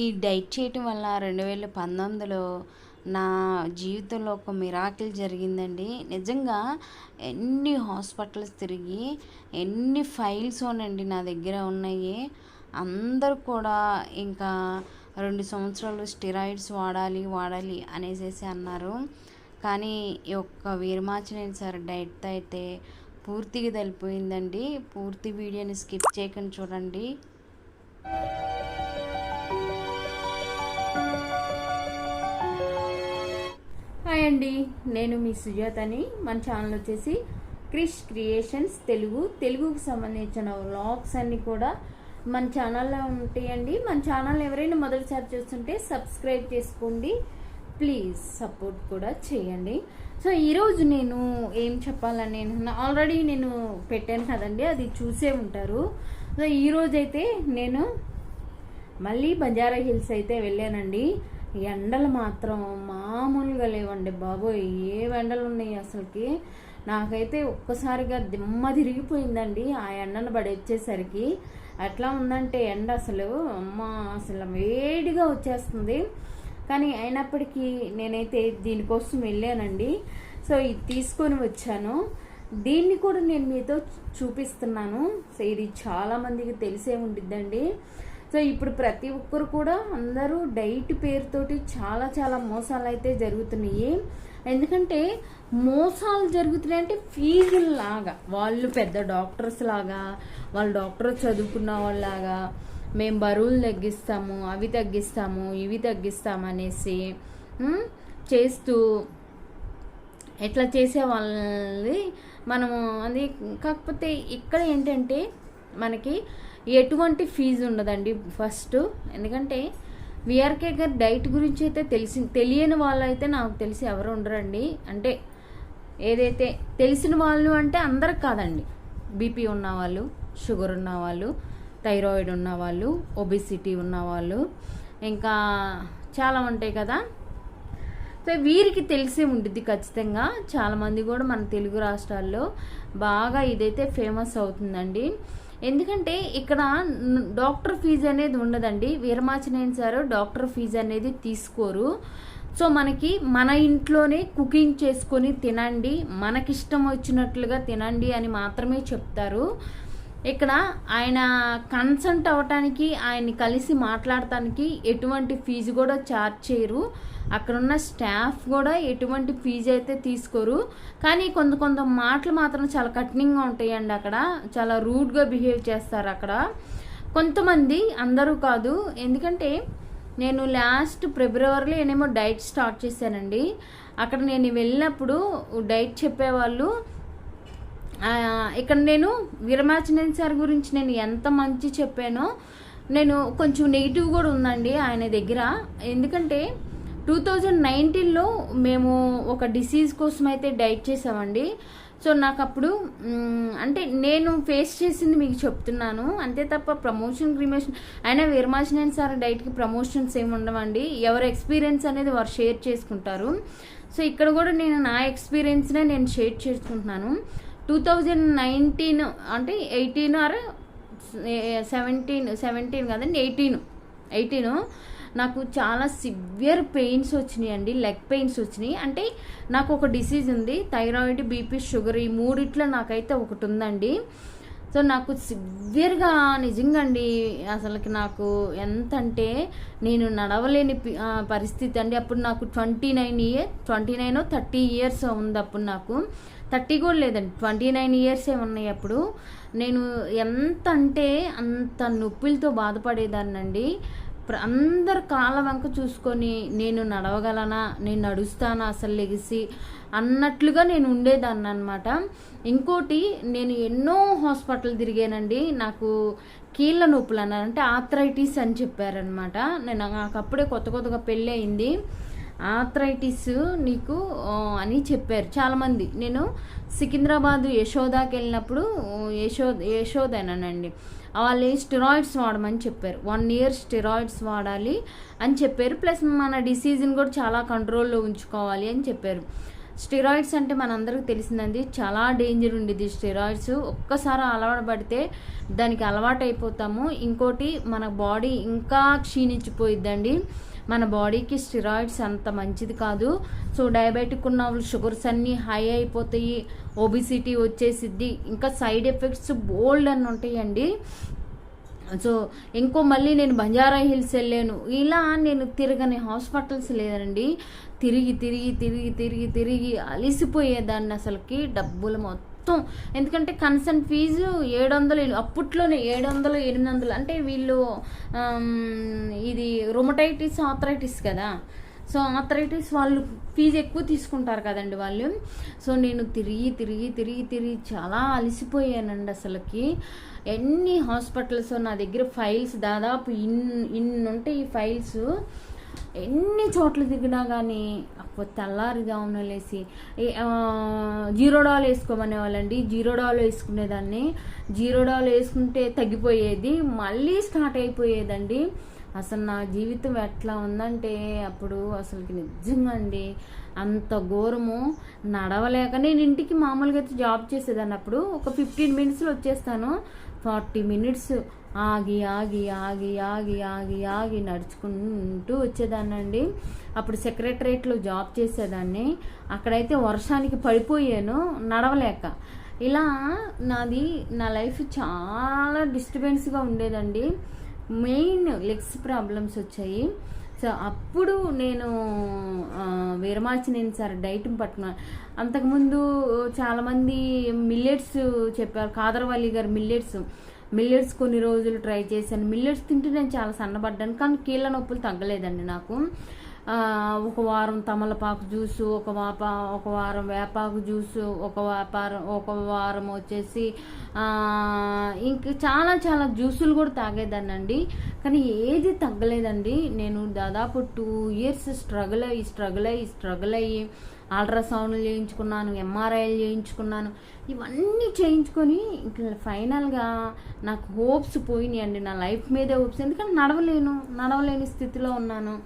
ఈ డైట్ చేయటం వల్ల రెండు వేల పంతొమ్మిదిలో నా జీవితంలో ఒక మిరాకిల్ జరిగిందండి. నిజంగా ఎన్ని హాస్పిటల్స్ తిరిగి ఎన్ని ఫైల్స్ అండి నా దగ్గర ఉన్నాయి. అందరూ కూడా ఇంకా రెండు సంవత్సరాలు స్టిరాయిడ్స్ వాడాలి వాడాలి అనేసి అన్నారు. కానీ ఈ యొక్క వీరమాచనేని సార్ డైట్ అయితే పూర్తిగా తెలిపోయిందండి. పూర్తి వీడియోని స్కిప్ చేయకుండా చూడండి. అండి నేను మీ సుజాతని. మన ఛానల్ వచ్చేసి క్రిష్ క్రియేషన్స్ తెలుగు. తెలుగుకు సంబంధించిన వ్లాగ్స్ అన్నీ కూడా మన ఛానల్లో ఉంటాయండి. మన ఛానల్ ఎవరైనా మొదటిసారి చూస్తుంటే సబ్స్క్రైబ్ చేసుకోండి. ప్లీజ్ సపోర్ట్ కూడా చేయండి. సో ఈరోజు నేను ఏం చెప్పాలని నేను ఆల్రెడీ నేను పెట్టాను కదండి అది చూసే ఉంటారు. సో ఈరోజైతే నేను మళ్ళీ బంజారా హిల్స్ అయితే వెళ్ళానండి. ఎండలు మాత్రం మామూలుగా లేవండి బాబోయ్. ఏ ఎండలు ఉన్నాయి అసలుకి? నాకైతే ఒక్కసారిగా దిమ్మ తిరిగిపోయిందండి ఆ ఎండను పడి వచ్చేసరికి ఎట్లా ఉందంటే ఎండ అసలు అమ్మ అసలు వేడిగా వచ్చేస్తుంది. కానీ అయినప్పటికీ నేనైతే దీనికోసం వెళ్ళానండి. సో ఇది తీసుకొని వచ్చాను. దీన్ని కూడా నేను మీతో చూపిస్తున్నాను. సో ఇది చాలామందికి తెలిసే ఉండిద్దండి. సో ఇప్పుడు ప్రతి ఒక్కరు కూడా అందరూ డైట్ పేరుతోటి చాలా చాలా మోసాలు అయితే జరుగుతున్నాయి. ఎందుకంటే మోసాలు జరుగుతున్నాయి అంటే ఫీజులు లాగా. వాళ్ళు పెద్ద డాక్టర్స్ లాగా వాళ్ళు డాక్టర్ చదువుకున్న వాళ్ళలాగా మేము బరువులు తగ్గిస్తాము అవి తగ్గిస్తాము ఇవి తగ్గిస్తాము అనేసి చేస్తూ ఎట్లా చేసే వాళ్ళది మనము అది కాకపోతే ఇక్కడ ఏంటంటే మనకి ఎటువంటి ఫీజు ఉండదండి ఫస్ట్. ఎందుకంటే విఆర్కే గారి డైట్ గురించి అయితే తెలిసి తెలియని వాళ్ళు అయితే నాకు తెలిసి ఎవరు ఉండరండి. అంటే ఏదైతే తెలిసిన వాళ్ళు అంటే అందరికి కాదండి. బీపీ ఉన్నవాళ్ళు షుగర్ ఉన్నవాళ్ళు థైరాయిడ్ ఉన్నవాళ్ళు ఒబిసిటీ ఉన్నవాళ్ళు ఇంకా చాలా ఉంటాయి కదా. సో వీరికి తెలిసే ఉంటుంది ఖచ్చితంగా. చాలామంది కూడా మన తెలుగు రాష్ట్రాల్లో బాగా ఇదైతే ఫేమస్ అవుతుందండి. ఎందుకంటే ఇక్కడ డాక్టర్ ఫీజు అనేది ఉండదండి. వీరమాచినేని సార్ డాక్టర్ ఫీజు అనేది తీసుకోరు. సో మనకి మన ఇంట్లోనే కుకింగ్ చేసుకొని తినండి. మనకిష్టం వచ్చినట్లుగా తినండి అని మాత్రమే చెప్తారు. ఇక్కడ ఆయన కన్సల్ట్ అవ్వటానికి ఆయన్ని కలిసి మాట్లాడటానికి ఎటువంటి ఫీజు కూడా ఛార్జ్ చేయరు. అక్కడ ఉన్న స్టాఫ్ కూడా ఎటువంటి ఫీజు అయితే తీసుకోరు. కానీ కొంత కొంత మాటలు మాత్రం చాలా కఠినంగా ఉంటాయండి అక్కడ. చాలా రూడ్గా బిహేవ్ చేస్తారు అక్కడ. కొంతమంది అందరూ కాదు. ఎందుకంటే నేను లాస్ట్ ఫిబ్రవరిలో నేనేమో డైట్ స్టార్ట్ చేశానండి. అక్కడ నేను వెళ్ళినప్పుడు డైట్ చెప్పేవాళ్ళు ఇక్కడ నేను విరమాచనేని సార్ గురించి నేను ఎంత మంచి చెప్పానో నేను కొంచెం నెగిటివ్ కూడా ఉందండి ఆయన దగ్గర. ఎందుకంటే టూ థౌజండ్ నైన్టీన్లో మేము ఒక డిసీజ్ కోసం అయితే డైట్ చేసామండి. సో నాకు అప్పుడు అంటే నేను ఫేస్ చేసింది మీకు చెప్తున్నాను. అంతే తప్ప ప్రమోషన్ క్రిమేషన్ అయినా విరమాచనేని సార్ డైట్కి ప్రమోషన్స్ ఏమి ఉండవండి. ఎవరి ఎక్స్పీరియన్స్ అనేది వారు షేర్ చేసుకుంటారు. సో ఇక్కడ కూడా నేను నా ఎక్స్పీరియన్స్నే నేను షేర్ చేసుకుంటున్నాను. టూ థౌజండ్ నైన్టీన్ అంటే ఎయిటీన్ ఆర్ సెవెంటీన్ సెవెంటీన్ కదండి ఎయిటీన్. ఎయిటీన్ నాకు చాలా సివియర్ పెయిన్స్ వచ్చినాయి అండి లెగ్ పెయిన్స్ వచ్చినాయి. అంటే నాకు ఒక డిసీజ్ ఉంది థైరాయిడ్ బీపీ షుగర్ ఈ మూడిట్లో నాకైతే ఒకటి ఉందండి. సో నాకు సివియర్గా నిజంగా అండి అసలుకి నాకు ఎంత అంటే నేను నడవలేని పరిస్థితి అండి. అప్పుడు నాకు twenty nine year twenty nine thirty years ఉంది అప్పుడు నాకు. థర్టీ కూడా లేదండి. ట్వంటీ నైన్ ఇయర్సే ఉన్నాయి అప్పుడు. నేను ఎంత అంటే అంత నొప్పులతో బాధపడేదాన్నండి. అందరు కాళ్ళ వంక చూసుకొని నేను నడవగలనా నేను నడుస్తానా అసలు లెగిసి అన్నట్లుగా నేను ఉండేదాన్ని అనమాట ఇంకోటి నేను ఎన్నో హాస్పిటల్ తిరిగానండి. నాకు కీళ్ళ నొప్పులు అన్నారంటే ఆథరైటిస్ అని చెప్పారనమాట. నేను నాకు అప్పుడే కొత్త కొత్తగా పెళ్ళి అయింది. ఆథ్రైటిస్ నీకు అని చెప్పారు. చాలామంది. నేను సికింద్రాబాద్ యశోదాకి వెళ్ళినప్పుడు యశో యశోదేనండి. వాళ్ళు స్టెరాయిడ్స్ వాడమని చెప్పారు. వన్ ఇయర్ స్టెరాయిడ్స్ వాడాలి అని చెప్పారు. ప్లస్ మన డిసీజ్ని కూడా చాలా కంట్రోల్లో ఉంచుకోవాలి అని చెప్పారు. స్టెరాయిడ్స్ అంటే మనందరికీ తెలిసిందండి చాలా డేంజర్ ఉండేది స్టెరాయిడ్స్. ఒక్కసారి అలవాటు పడితే దానికి అలవాటు అయిపోతాము. ఇంకోటి మన బాడీ ఇంకా క్షీణించిపోయిద్దండి. మన బాడీకి స్టిరాయిడ్స్ అంత మంచిది కాదు. సో డయాబెటిక్ ఉన్న వాళ్ళు షుగర్స్ అన్నీ హై అయిపోతాయి ఒబిసిటీ వచ్చేసిద్ది ఇంకా సైడ్ ఎఫెక్ట్స్ బోల్డ్ అని ఉంటాయండి. సో ఇంకో మళ్ళీ నేను బంజారా హిల్స్ వెళ్ళాను. ఇలా నేను తిరగని హాస్పిటల్స్ లేదండి. తిరిగి తిరిగి తిరిగి తిరిగి తిరిగి అలిసిపోయేదాన్ని అసలుకి. డబ్బులు మొత్తం మొత్తం. ఎందుకంటే కన్సర్న్ ఫీజు ఏడు వందలు అప్పట్లోనే ఏడు వందలు ఎనిమిది వందలు అంటే వీళ్ళు ఇది రొమటైటిస్ ఆథరైటిస్ కదా. సో ఆథరైటిస్ వాళ్ళు ఫీజు ఎక్కువ తీసుకుంటారు కదండి వాళ్ళు. సో నేను తిరిగి తిరిగి తిరిగి తిరిగి చాలా అలసిపోయానండి అసలుకి. ఎన్ని హాస్పిటల్స్ నా దగ్గర ఫైల్స్ దాదాపు ఇన్ ఇన్ని ఉంటాయి ఈ ఫైల్స్. ఎన్ని చోట్ల తిరిగినా కానీ అప్పుడు తెల్లారుజామున లేసి జీరో డాల్ వేసుకోమనే వాళ్ళండి జీరో డాల్ వేసుకునేదాన్ని. జీరో డాల్ వేసుకుంటే తగ్గిపోయేది. మళ్ళీ స్టార్ట్ అయిపోయేదండి. అసలు నా జీవితం ఎట్లా ఉందంటే అప్పుడు అసలుకి నిజంగా అండి అంత ఘోరము. నడవలేక నేను ఇంటికి మామూలుగా అయితే జాబ్ చేసేదాన్ని అప్పుడు. ఒక ఫిఫ్టీన్ మినిట్స్లో వచ్చేస్తాను. ఫార్టీ మినిట్స్ ఆగి ఆగి ఆగి ఆగి ఆగి ఆగి నడుచుకుంటూ వచ్చేదాన్నండి. అప్పుడు సెక్రటరేట్లో జాబ్ చేసేదాన్ని. అక్కడైతే వర్షానికి పడిపోయాను నడవలేక. ఇలా నాది నా లైఫ్ చాలా డిస్టర్బెన్స్గా ఉండేదండి. మెయిన్ లెగ్స్ ప్రాబ్లమ్స్ వచ్చాయి. సో అప్పుడు నేను ఆ, నేను సార్ డైట్ పట్టుకున్నాను అంతకుముందు చాలామంది మిల్లెట్స్ చెప్పారు కాదరవల్లి గారు మిల్లెట్స్. మిల్లెట్స్ కొన్ని రోజులు ట్రై చేశాను. మిల్లెట్స్ తింటే నేను చాలా సన్నబడ్డాను కానీ కీళ్ళ నొప్పులు తగ్గలేదండి నాకు. ఒక వారం తమలపాకు జ్యూసు ఒక వాప ఒక వారం వేపాకు జ్యూసు ఒక వ్యాపారం ఒక వారం వచ్చేసి ఇంకా ఇంక చాలా చాలా జ్యూసులు కూడా తాగేదానండి కానీ ఏది తగ్గలేదండి. నేను దాదాపు టూ ఇయర్స్ స్ట్రగుల్ అయ్యి స్ట్రగుల్ అయ్యి స్ట్రగుల్ అయ్యి అల్ట్రాసౌండ్లు చేయించుకున్నాను ఎంఆర్ఐలు చేయించుకున్నాను. ఇవన్నీ చేయించుకొని ఇంకా ఫైనల్గా నాకు హోప్స్ పోయినాయండి. నా లైఫ్ మీదే హోప్స్. ఎందుకంటే నడవలేను నడవలేని స్థితిలో ఉన్నాను.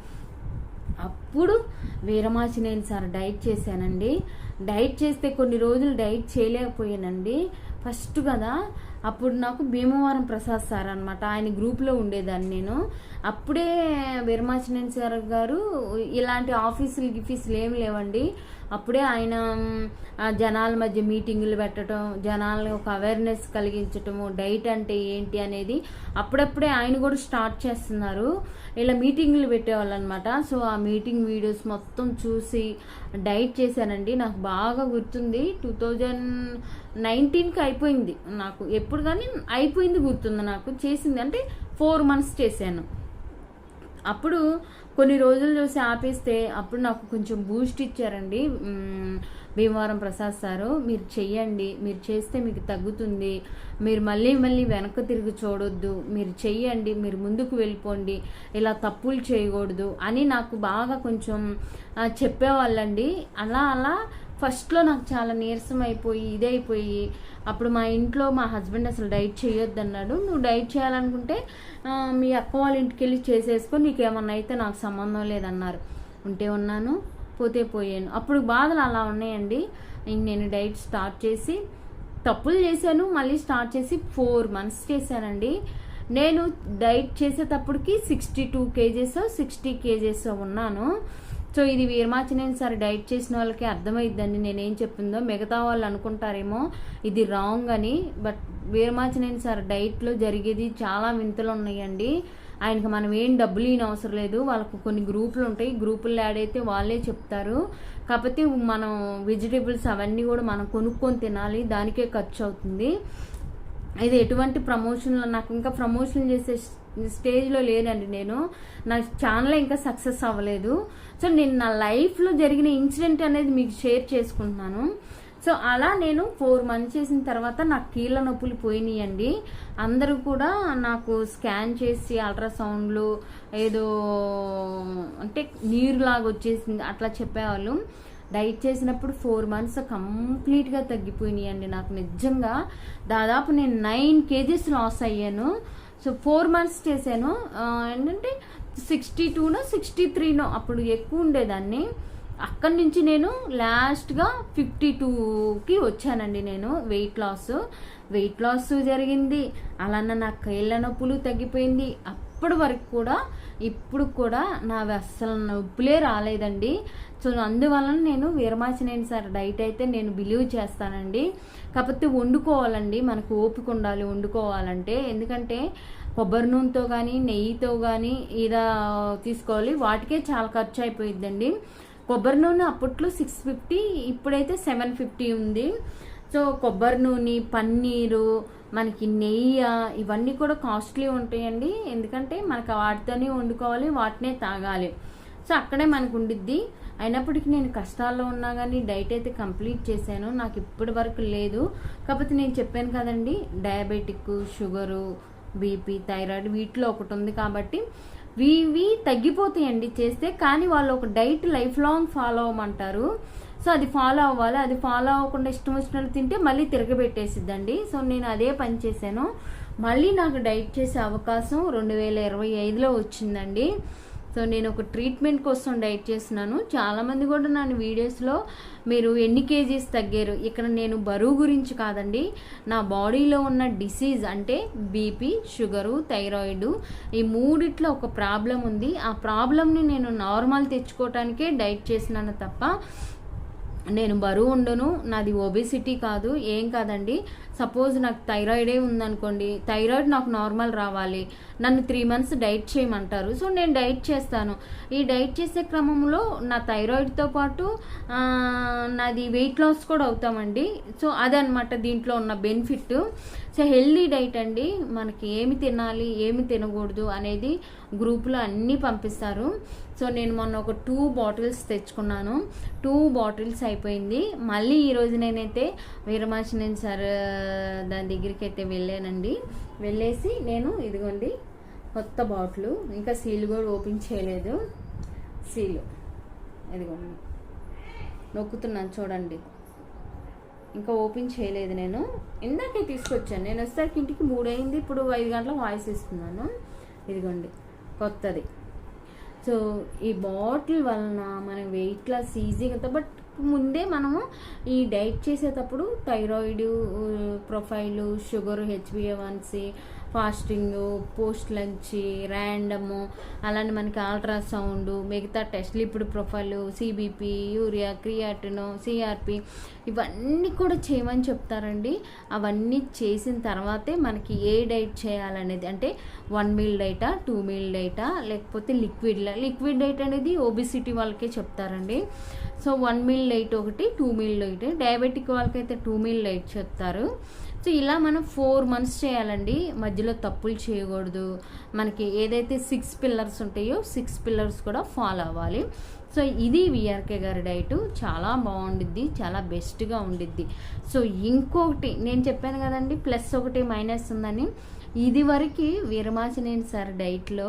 అప్పుడు వీరమాచినేని సార్ డైట్ చేశానండి. డైట్ చేస్తే కొన్ని రోజులు డైట్ చేయలేకపోయానండి. ఫస్ట్ కదా అప్పుడు నాకు భీమవరం ప్రసాద్ సార్ అనమాట ఆయన గ్రూప్లో ఉండేదాన్ని నేను. అప్పుడే వీరమాచినేని సార్ గారు ఇలాంటి ఆఫీసులు గిఫీసులు ఏమి లేవండి. అప్పుడే ఆయన జనాల మధ్య మీటింగులు పెట్టడం జనాలకు ఒక అవేర్నెస్ కలిగించటము డైట్ అంటే ఏంటి అనేది అప్పుడప్పుడే ఆయన కూడా స్టార్ట్ చేస్తున్నారు. ఇలా మీటింగ్లు పెట్టేవాళ్ళు అనమాట సో ఆ మీటింగ్ వీడియోస్ మొత్తం చూసి డైట్ చేశానండి. నాకు బాగా గుర్తుంది. టూ థౌజండ్ నైన్టీన్కి అయిపోయింది. నాకు ఎప్పుడు కానీ అయిపోయింది గుర్తుంది నాకు. చేసింది అంటే ఫోర్ మంత్స్ చేశాను. అప్పుడు కొన్ని రోజులు చూసి ఆపేస్తే అప్పుడు నాకు కొంచెం బూస్ట్ ఇచ్చారండి. భీమవరం ప్రసాద్ సారు మీరు చెయ్యండి మీరు చేస్తే మీకు తగ్గుతుంది. మీరు మళ్ళీ మళ్ళీ వెనక్కి తిరిగి చూడొద్దు. మీరు చెయ్యండి మీరు ముందుకు వెళ్ళిపోండి. ఇలా తప్పులు చేయకూడదు అని నాకు బాగా కొంచెం చెప్పేవాళ్ళండి. అలా అలా ఫస్ట్లో నాకు చాలా నీరసం అయిపోయి ఇదైపోయి అప్పుడు మా ఇంట్లో మా హస్బెండ్ అసలు డైట్ చేయొద్దు అన్నాడు నువ్వు డైట్ చేయాలనుకుంటే మీ అక్క వాళ్ళ ఇంటికి వెళ్ళి చేసేసుకో నీకేమన్నా అయితే నాకు సంబంధం లేదన్నారు. ఉంటే ఉన్నాను పోతే పోయాను. అప్పుడు బాధలు అలా ఉన్నాయండి. నేను డైట్ స్టార్ట్ చేసి తప్పులు చేశాను. మళ్ళీ స్టార్ట్ చేసి ఫోర్ మంత్స్ చేశానండి. నేను డైట్ చేసేటప్పటికి sixty two kgs sixty kgs ఉన్నాను. సో ఇది వీరమాచినేని సార్ డైట్ చేసిన వాళ్ళకి అర్థమైద్దండి. నేనేం చెప్పిందో మిగతా వాళ్ళు అనుకుంటారేమో ఇది రాంగ్ అని. బట్ వీరమాచినేని సార్ డైట్లో జరిగేది చాలా వింతలు ఉన్నాయండి. ఆయనకి మనం ఏం డబ్బులు ఈయన అవసరం లేదు. వాళ్ళకు కొన్ని గ్రూపులు ఉంటాయి. గ్రూపుల్లో యాడ్ అయితే వాళ్ళే చెప్తారు. కాకపోతే మనం వెజిటేబుల్స్ అవన్నీ కూడా మనం కొనుక్కొని తినాలి. దానికే ఖర్చు అవుతుంది. ఇది ఎటువంటి ప్రమోషన్లో? నాకు ఇంకా ప్రమోషన్ చేసే స్టేజ్లో లేనండి నేను. నా ఛానల్ ఇంకా సక్సెస్ అవ్వలేదు. సో నేను నా లైఫ్లో జరిగిన ఇన్సిడెంట్ అనేది మీకు షేర్ చేసుకుంటున్నాను. సో అలా నేను ఫోర్ మంత్స్ చేసిన తర్వాత నాకు కీళ్ళ నొప్పులు పోయినాయండి. అందరూ కూడా నాకు స్కాన్ చేసి అల్ట్రాసౌండ్లు ఏదో అంటే నీరులాగా వచ్చేసింది అట్లా చెప్పేవాళ్ళు. డైట్ చేసినప్పుడు ఫోర్ మంత్స్ కంప్లీట్గా తగ్గిపోయినాయండి నాకు నిజంగా. దాదాపు నేను నైన్ కేజీస్ లాస్ అయ్యాను. సో ఫోర్ మంత్స్ చేశాను. ఏంటంటే సిక్స్టీ టూనో సిక్స్టీ త్రీనో అప్పుడు ఎక్కువ ఉండేదాన్ని. అక్కడి నుంచి నేను లాస్ట్గా ఫిఫ్టీ టూకి వచ్చానండి నేను వెయిట్ లాస్ వెయిట్ లాస్ జరిగింది. అలానే నా కళ్ళ నొప్పులు తగ్గిపోయింది. ఇప్పటి వరకు కూడా ఇప్పుడు కూడా నావి అస్సలు నొప్పులే రాలేదండి. సో అందువలన నేను వీరమాచినేని సార్ డైట్ అయితే నేను బిలీవ్ చేస్తానండి. కాకపోతే వండుకోవాలండి. మనకు ఓపిక ఉండాలి వండుకోవాలంటే. ఎందుకంటే కొబ్బరి నూనెతో కానీ నెయ్యితో కానీ ఇలా తీసుకోవాలి. వాటికే చాలా ఖర్చు అయిపోయిద్దండి. కొబ్బరి నూనె అప్పట్లో సిక్స్ ఫిఫ్టీ ఇప్పుడైతే సెవెన్ ఫిఫ్టీ ఉంది. సో కొబ్బరి నూనె పన్నీరు మనకి నెయ్యి ఇవన్నీ కూడా కాస్ట్లీ ఉంటాయండి. ఎందుకంటే మనకు వాటితోనే వండుకోవాలి వాటినే తాగాలి. సో అక్కడే మనకు ఉండిద్ది. అయినప్పటికీ నేను కష్టాల్లో ఉన్నా కానీ డైట్ అయితే కంప్లీట్ చేశాను. నాకు ఇప్పటి వరకు లేదు. కాకపోతే నేను చెప్పాను కదండి డయాబెటిక్ షుగరు బీపీ థైరాయిడ్ వీటిలో ఒకటి ఉంది కాబట్టి ఇవి తగ్గిపోతాయండి చేస్తే. కానీ వాళ్ళు ఒక డైట్ లైఫ్ లాంగ్ ఫాలో అవ్వమంటారు. సో అది ఫాలో అవ్వాలి. అది ఫాలో అవ్వకుండా ఇష్టం వచ్చినట్టు తింటే మళ్ళీ తిరగబెట్టేసిద్దండి. సో నేను అదే పని చేశాను. మళ్ళీ నాకు డైట్ చేసే అవకాశం రెండు వేల ఇరవై ఐదులో వచ్చిందండి. సో నేను ఒక ట్రీట్మెంట్ కోసం డైట్ చేస్తున్నాను. చాలామంది కూడా నా వీడియోస్లో మీరు ఎన్ని కేజీస్ తగ్గారు? ఇక్కడ నేను బరువు గురించి కాదండి. నా బాడీలో ఉన్న డిసీజ్ అంటే బీపీ షుగరు థైరాయిడ్ ఈ మూడిట్లో ఒక ప్రాబ్లం ఉంది. ఆ ప్రాబ్లమ్ని నేను నార్మల్ తెచ్చుకోవటానికే డైట్ చేసినాను తప్ప నేను బరువు ఉండను నాది ఒబేసిటీ కాదు ఏం కాదండి. సపోజ్ నాకు థైరాయిడే ఉందనుకోండి థైరాయిడ్ నాకు నార్మల్ రావాలి. నన్ను త్రీ మంత్స్ డైట్ చేయమంటారు. సో నేను డైట్ చేస్తాను. ఈ డైట్ చేసే క్రమంలో నా థైరాయిడ్తో పాటు నాది వెయిట్ లాస్ కూడా అవుతామండి. సో అదనమాట దీంట్లో ఉన్న బెనిఫిట్ సో హెల్దీ డైట్ అండి. మనకి ఏమి తినాలి ఏమి తినకూడదు అనేది గ్రూప్లో అన్నీ పంపిస్తారు. సో నేను మొన్న ఒక టూ బాటిల్స్ తెచ్చుకున్నాను. టూ బాటిల్స్ అయిపోయింది. మళ్ళీ ఈరోజు నేనైతే వీరమాచినేని సార్ దాని దగ్గరికి అయితే వెళ్ళానండి. వెళ్ళేసి నేను ఇదిగోండి కొత్త బాటిల్. ఇంకా సీల్ కూడా ఓపెన్ చేయలేదు. సీలు ఇదిగోండి. నొక్కుతున్నాను చూడండి. ఇంకా ఓపెన్ చేయలేదు నేను. ఇందాకే తీసుకొచ్చాను. నేను వచ్చేసరికి ఇంటికి మూడు అయింది ఇప్పుడు ఐదు గంటల వాయిస్ ఇస్తున్నాను. ఇదిగోండి కొత్తది. సో ఈ బాటిల్ వలన మనం వెయిట్ లాస్ ఈజీగా బట్ ముందే మనము ఈ డైట్ చేసేటప్పుడు థైరాయిడ్ ప్రొఫైలు షుగర్ హెచ్బిఏవన్సీ ఫాస్టింగ్ పోస్ట్ లంచ్ ర్యాండమ్ అలానే మనకి అల్ట్రాసౌండ్ మిగతా టెస్ట్లు ఇప్పుడు profile CBP urea creatine CRP ఇవన్నీ కూడా చేయమని చెప్తారండి. అవన్నీ చేసిన తర్వాతే మనకి ఏ డైట్ చేయాలనేది అంటే వన్ మీల్ డైటా టూ మీల్ డైటా లేకపోతే లిక్విడ్ లిక్విడ్ డైట్ అనేది ఓబిసిటీ వాళ్ళకే చెప్తారండి. సో వన్ మీల్ డైట్ ఒకటి టూ మీల్ డైట్ డయాబెటిక్ వాళ్ళకైతే టూ మీల్ డైట్ చెప్తారు. సో ఇలా మనం ఫోర్ మంత్స్ చేయాలండి. మధ్యలో తప్పులు చేయకూడదు. మనకి ఏదైతే సిక్స్ పిల్లర్స్ ఉంటాయో సిక్స్ పిల్లర్స్ కూడా ఫాలో అవ్వాలి. సో ఇది విఆర్కే గారి డైట్. చాలా బాగుండిద్ది చాలా బెస్ట్గా ఉండిద్ది. సో ఇంకొకటి నేను చెప్పాను కదండి ప్లస్ ఒకటి మైనస్ ఉందని. ఇది వరకు వీరమాచినేని సార్ డైట్లో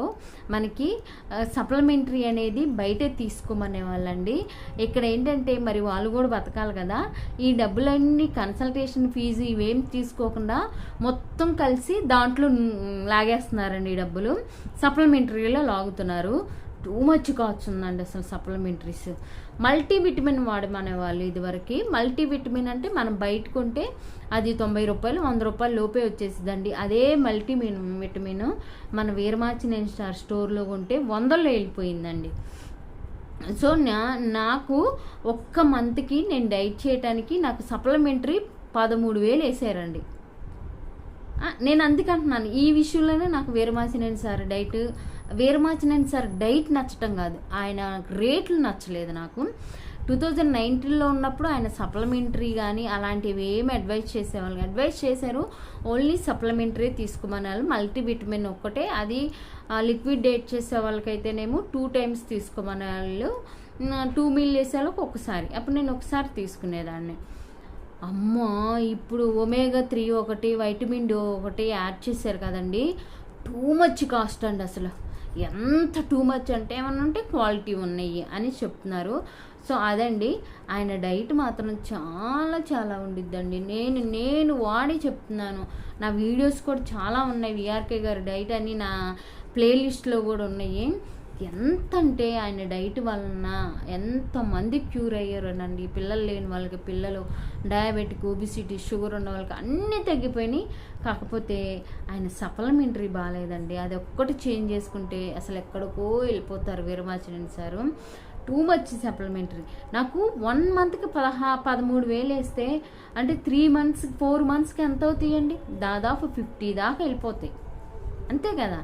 మనకి సప్లిమెంటరీ అనేది బయట తీసుకోమనే వాళ్ళండి. ఇక్కడ ఏంటంటే మరి వాళ్ళు కూడా బతకాలి కదా. ఈ డబ్బులన్నీ కన్సల్టేషన్ ఫీజు ఇవేం తీసుకోకుండా మొత్తం కలిసి దాంట్లో లాగేస్తున్నారండి ఈ డబ్బులు. సప్లిమెంటరీలో లాగుతున్నారు. టూ మచ్ కావచ్చుందండి ఉందండి అసలు సప్లిమెంటరీస్. మల్టీవిటమిన్ వాడమనే వాళ్ళు ఇదివరకు. మల్టీవిటమిన్ అంటే మనం బయటకుంటే అది తొంభై రూపాయలు వంద రూపాయలు లోపే వచ్చేసిందండి అదే మల్టీమిన్ విటమిన్ మన వీరమాచినేని స్టార్ స్టోర్లో ఉంటే వందల్లో వెళ్ళిపోయిందండి. సో నా నాకు ఒక్క మంత్కి నేను డైట్ చేయడానికి నాకు సప్లిమెంటరీ పదమూడు వేలు వేసారండి. నేను అందుకంటున్నాను. ఈ విషయంలోనే నాకు Veeramachaneni sir diet Veeramachaneni sir diet నచ్చటం కాదు. ఆయన రేట్లు నచ్చలేదు నాకు. టూ థౌజండ్ నైన్టీన్లో ఉన్నప్పుడు ఆయన సప్లిమెంటరీ కానీ అలాంటివి ఏమి అడ్వైస్ చేసేవాళ్ళు అడ్వైస్ చేశారు. Only supplementary తీసుకోమన్నారు. మల్టీవిటమిన్ ఒక్కటే. అది లిక్విడ్ డేట్ చేసే వాళ్ళకైతేనేమో టూ టైమ్స్ తీసుకోమనే వాళ్ళు టూ మీల్ చేసే వాళ్ళకి ఒకసారి అప్పుడు నేను ఒకసారి తీసుకునేదాన్ని. అమ్మా ఇప్పుడు ఒమేగా త్రీ ఒకటి వైటమిన్ డి ఒకటి యాడ్ చేశారు కదండి. టూ మచ్ కాస్ట్ అండి అసలు. ఎంత టూ మచ్ అంటే ఏమన్నా ఉంటే క్వాలిటీ ఉన్నాయి అని చెప్తున్నారు. సో అదండి. ఆయన డైట్ మాత్రం చాలా చాలా ఉండిద్దండి. నేను నేను వాడి చెప్తున్నాను. నా వీడియోస్ కూడా చాలా ఉన్నాయి. విఆర్కే గారి డైట్ అని నా ప్లేలిస్ట్లో కూడా ఉన్నాయి. ఎంత అంటే ఆయన డైట్ వలన ఎంతమంది క్యూర్ అయ్యారోనండి. పిల్లలు లేని వాళ్ళకి పిల్లలు డయాబెటిక్ ఒబిసిటీ షుగర్ ఉన్న వాళ్ళకి అన్నీ తగ్గిపోయినాయి. కాకపోతే ఆయన సప్లిమెంటరీ బాగాలేదండి. అది ఒక్కటి చేంజ్ చేసుకుంటే అసలు ఎక్కడికో వెళ్ళిపోతారు Veeramachaneni sir. Too much supplementary. నాకు వన్ మంత్కి పదహా పదమూడు వేలు వేస్తే అంటే త్రీ మంత్స్ ఫోర్ మంత్స్కి ఎంత అవుతాయండి? దాదాపు ఫిఫ్టీ దాకా వెళ్ళిపోతాయి. అంతే కదా?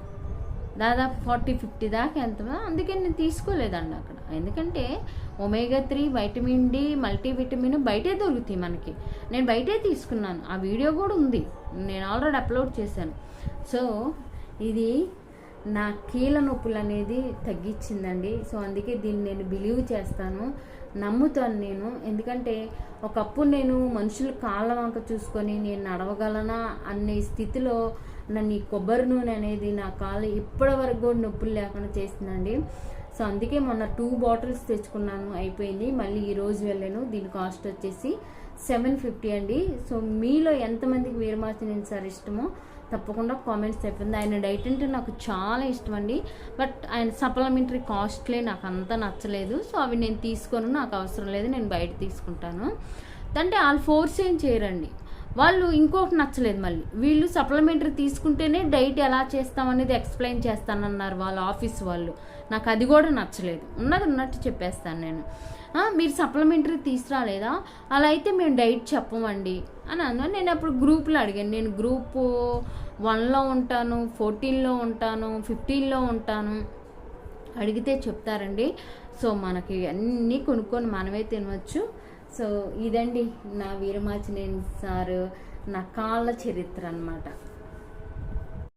దాదాపు ఫార్టీ ఫిఫ్టీ దాకా ఎంత అందుకే నేను తీసుకోలేదండి అక్కడ. ఎందుకంటే omega three vitamin D multivitamin బయటే దొరుకుతాయి మనకి. నేను బయటే తీసుకున్నాను. ఆ వీడియో కూడా ఉంది. నేను ఆల్రెడీ అప్లోడ్ చేశాను. సో ఇది నా కీళ్ళ నొప్పులు అనేది తగ్గించిందండి. సో అందుకే దీన్ని నేను బిలీవ్ చేస్తాను. నమ్ముతాను నేను. ఎందుకంటే ఒకప్పుడు నేను మనుషుల కాళ్ళ వంక చూసుకొని నేను నడవగలనా అనే స్థితిలో నన్ను ఈ కొబ్బరి నూనె అనేది నా కాళ్ళు ఇప్పటి వరకు కూడా నొప్పులు లేకుండా చేసిందండి. సో అందుకే మొన్న టూ బాటిల్స్ తెచ్చుకున్నాను. అయిపోయింది. మళ్ళీ ఈరోజు వెళ్ళాను. దీని కాస్ట్ వచ్చేసి సెవెన్ ఫిఫ్టీ అండి. సో మీలో ఎంతమందికి వీరమాచినేని సార్ ఇష్టమో తప్పకుండా కామెంట్స్ చెప్పింది ఆయన డైట్ అంటే నాకు చాలా ఇష్టం అండి. బట్ ఆయన సప్లిమెంటరీ కాస్ట్లే నాకు అంత నచ్చలేదు. సో అవి నేను తీసుకోను. నాకు అవసరం లేదు. నేను బయట తీసుకుంటాను. అంటే వాళ్ళు ఫోర్స్ ఏం చేయరండి. వాళ్ళు ఇంకొకటి నచ్చలేదు మళ్ళీ. వీళ్ళు సప్లిమెంటరీ తీసుకుంటేనే డైట్ ఎలా చేస్తామనేది ఎక్స్ప్లెయిన్ చేస్తానన్నారు వాళ్ళ ఆఫీస్ వాళ్ళు. నాకు అది కూడా నచ్చలేదు. ఉన్నది ఉన్నట్టు చెప్పేస్తాను నేను. మీరు సప్లిమెంటరీ తీసుకురాలేదా? అలా అయితే మేము డైట్ చెప్పమండి. అని అన్నాను. నేను అప్పుడు గ్రూప్లో అడిగాను. నేను గ్రూపు వన్లో ఉంటాను ఫోర్టీన్లో ఉంటాను ఫిఫ్టీన్లో ఉంటాను అడిగితే చెప్తారండి. సో మనకి అన్నీ కొనుక్కొని మనమే తినవచ్చు సో ఇదండి నా వీరమాచినేని సారు నా కాళ్ళ చరిత్ర అనమాట